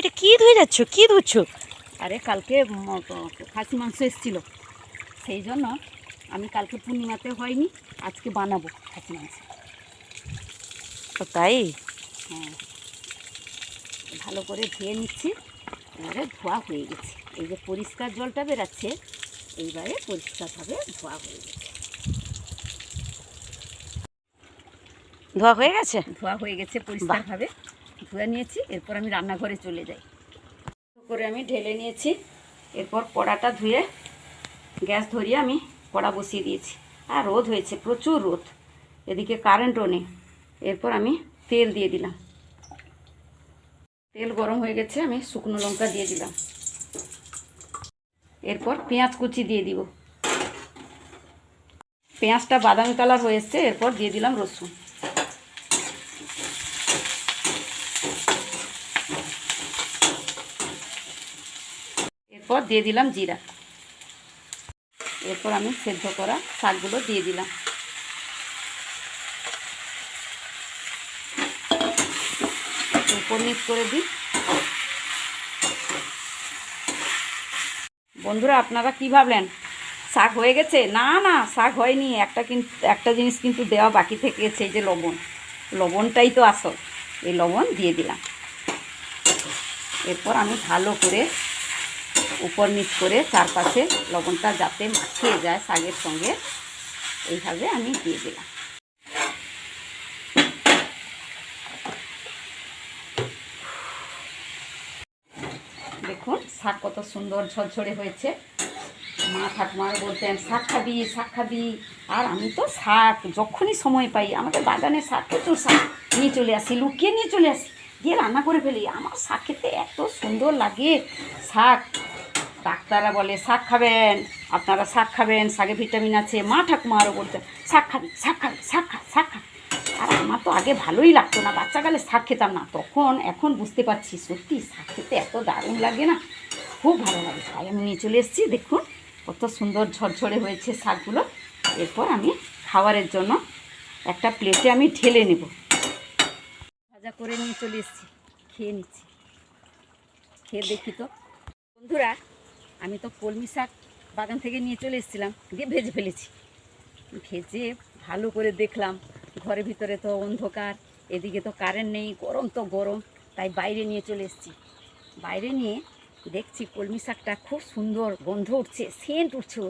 এটা কী ধুয়ে যাচ্ছ? কী ধুচ্ছ? আরে কালকে খাসি মাংস এসেছিল। সেই জন্য আমি কালকে পূর্ণিমাতে হয়নি আজকে বানাবো খাসি মাংস। ও তাই? হ্যাঁ। ভালো করে ধুয়ে নিচ্ছি এবারে ধোয়া হয়ে গেছে। এই যে পরিষ্কার জলটা বেরাচ্ছে এইবারে পরিষ্কারভাবে ধোয়া হয়ে গেছে। ধোয়া হয়ে গেছে? ধোয়া হয়ে গেছে পরিষ্কারভাবে ধুয়ে নিয়েছি, এরপর আমি রান্নাঘরে চলে যাই। করে আমি ঢেলে নিয়েছি, এরপর কড়াটা ধুয়ে গ্যাস ধরিয়ে আমি কড়া বসিয়ে দিয়েছি। আর রোদ হয়েছে, প্রচুর রোদ, এদিকে কারেন্টও নেই। এরপর আমি তেল দিয়ে দিলাম। তেল গরম হয়ে গেছে, আমি শুকনো লঙ্কা দিয়ে দিলাম। এরপর পেঁয়াজ কুচি দিয়ে দিব। পেঁয়াজটা বাদামি কালার হয়ে এসছে এরপর দিয়ে দিলাম রসুন। এরপর দিয়ে দিলাম জিরা। এরপর আমি সেদ্ধ করা শাকগুলো দিয়ে দিলাম। উপর করে দিই। বন্ধুরা, আপনারা কি ভাবলেন? শাক হয়ে গেছে? না না, শাক হয়নি। একটা কিন্তু একটা জিনিস কিন্তু দেওয়া বাকি থেকে গেছে যে লবণ। লবণটাই তো আসল। এই লবণ দিয়ে দিলাম। এরপর আমি ভালো করে উপর নিচ করে চারপাশে লবণটা যাতে মাখিয়ে যায় শাকের সঙ্গে, এইভাবে আমি দিয়ে দিলাম। দেখুন, শাক কত সুন্দর ঝরঝরে হয়েছে। মা ঠাকুমার বলতেন, শাক খাবি শাক খাবি। আর আমি তো শাক, যখনই সময় পাই, আমাদের বাগানে শাক, প্রচুর শাক নিয়ে চলে আসি, লুকিয়ে নিয়ে চলে আসি। গিয়ে রান্না করে ফেলি। আমার শাক খেতে এত সুন্দর লাগে। শাক ডাক্তাররা বলে, শাক খাবেন। আপনারা শাক খাবেন, শাকে ভিটামিন আছে। মা ঠাকুমা আরও বলতেন শাক খাবি শাক খাবি শাক খা শাক খা আর আমার তো আগে ভালোই লাগতো না, বাচ্চাকালে শাক খেতাম না। তখন, এখন বুঝতে পারছি, সত্যি শাক খেতে এত দারুণ লাগে না। খুব ভালো লাগে তাই আমি নিয়ে চলে এসেছি। দেখুন, কত সুন্দর ঝরঝরে হয়েছে শাকগুলো। এরপর আমি খাবারের জন্য একটা প্লেটে আমি ঢেলে নেব। ভাজা করে নিয়ে চলে এসেছি। খেয়ে নিচ্ছি। খেয়ে দেখি তো। বন্ধুরা আমি তো কলমি শাক বাগান থেকে নিয়ে চলে এসেছিলাম, দিয়ে ভেজে ফেলেছি। ভেজে ভালো করে দেখলাম, ঘরের ভিতরে তো অন্ধকার, এদিকে তো কারেন্ট নেই, গরম তো গরম, তাই বাইরে নিয়ে চলে এসেছি। বাইরে নিয়ে দেখছি কলমি শাকটা খুব সুন্দর গন্ধ উঠছে সেন্ট উঠছে।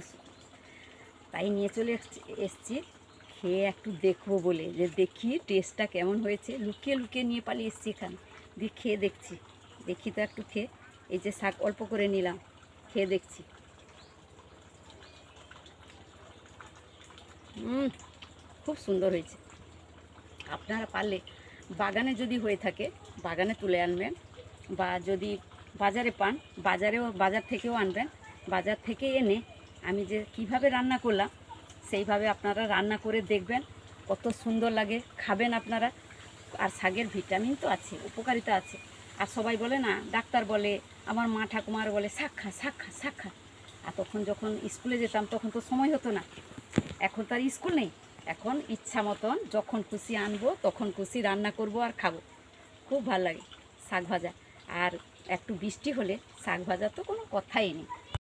তাই নিয়ে চলে এসছি, খেয়ে একটু দেখব বলে, যে দেখি টেস্টটা কেমন হয়েছে। লুকিয়ে লুকিয়ে নিয়ে পালিয়ে এসছি এখানে, দিয়ে খেয়ে দেখছি। দেখি তো একটু খেয়ে, এই যে শাক অল্প করে নিলাম। খেয়ে দেখছি। হুম খুব সুন্দর হয়েছে। আপনারা পারলে বাগানে যদি হয়ে থাকে, বাগানে তুলে আনবেন বা যদি বাজারে পান, বাজারেও, বাজার থেকেও আনবেন। বাজার থেকে এনে আমি যে কীভাবে রান্না করলাম, সেইভাবে আপনারা রান্না করে দেখবেন। কত সুন্দর লাগে, খাবেন আপনারা। আর শাকের ভিটামিন তো আছে, উপকারিতা আছে। আর সবাই বলে না, ডাক্তার বলে, আমার মা ঠাকুমার বলে, সাক্ষা সাক্ষা খা আর তখন যখন স্কুলে যেতাম, তখন তো সময় হতো না। এখন তার স্কুল নেই। এখন ইচ্ছা মতন যখন খুশি আনব, তখন খুশি রান্না করব আর খাব। খুব ভালো লাগে শাক ভাজা। আর একটু বৃষ্টি হলে শাক ভাজা তো কোনো কথাই নেই।